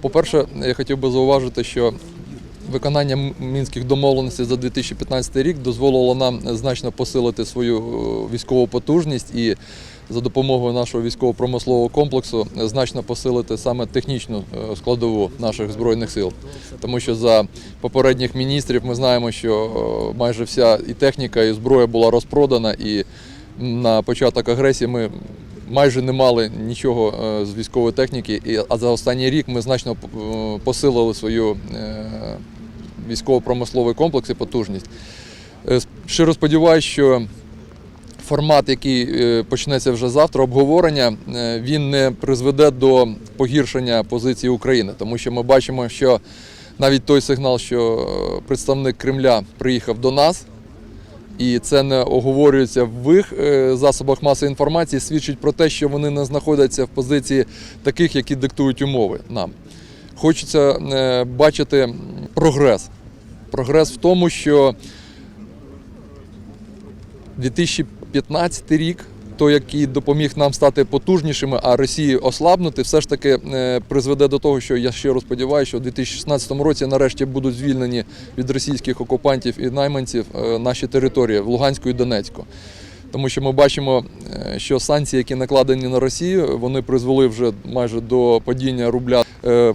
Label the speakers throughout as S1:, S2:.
S1: По-перше, я хотів би зауважити, що виконання мінських домовленостей за 2015 рік дозволило нам значно посилити свою е, військову потужність і за допомогою нашого військово-промислового комплексу значно посилити саме технічну е, складову наших збройних сил. Тому що за попередніх міністрів ми знаємо, що е, майже вся і техніка, і зброя була розпродана, і на початок агресії ми майже не мали нічого е, з військової техніки, а за останній рік ми значно е, посилили свою е, військово-промисловий комплекс і потужність. Щиро сподіваюся, що формат, який почнеться вже завтра, обговорення, він не призведе до погіршення позиції України, тому що ми бачимо, що навіть той сигнал, що представник Кремля приїхав до нас, і це не оговорюється в їх е, засобах масової інформації, свідчить про те, що вони не знаходяться в позиції таких, які диктують умови нам. Хочеться е, бачити прогрес. Прогрес в тому, що 2015 рік, той, який допоміг нам стати потужнішими, а Росії ослабнути, все ж таки е, призведе до того, що я щиро сподіваюся, що в 2016 році нарешті будуть звільнені від російських окупантів і найманців е, наші території в Луганську і Донецьку. Тому що ми бачимо, е, що санкції, які накладені на Росію, вони призвели вже майже до падіння рубля.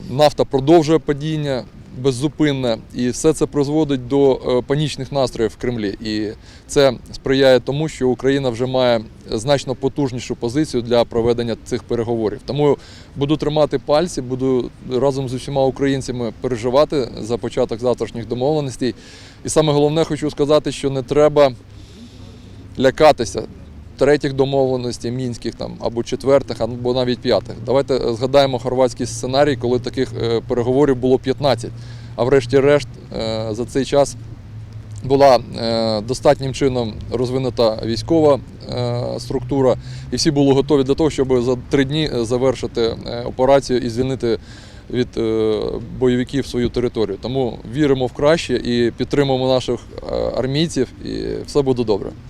S1: Нафта продовжує падіння беззупинне, і все це призводить до е, панічних настроїв в Кремлі. І це сприяє тому, що Україна вже має значно потужнішу позицію для проведення цих переговорів. Тому буду тримати пальці, буду разом з усіма українцями переживати за початок завтрашніх домовленостей. І саме головне хочу сказати, що не треба лякатися третіх домовленостей, мінських там або четвертих, або навіть п'ятих. Давайте е, згадаємо хорватський сценарій, коли таких е, переговорів було 15. А врешті-решт е, за цей час була достатнім чином розвинута військова структура, і всі були готові до того, щоб за три дні завершити операцію і звільнити від бойовиків свою територію. Тому віримо в краще і підтримуємо наших армійців, і все буде добре.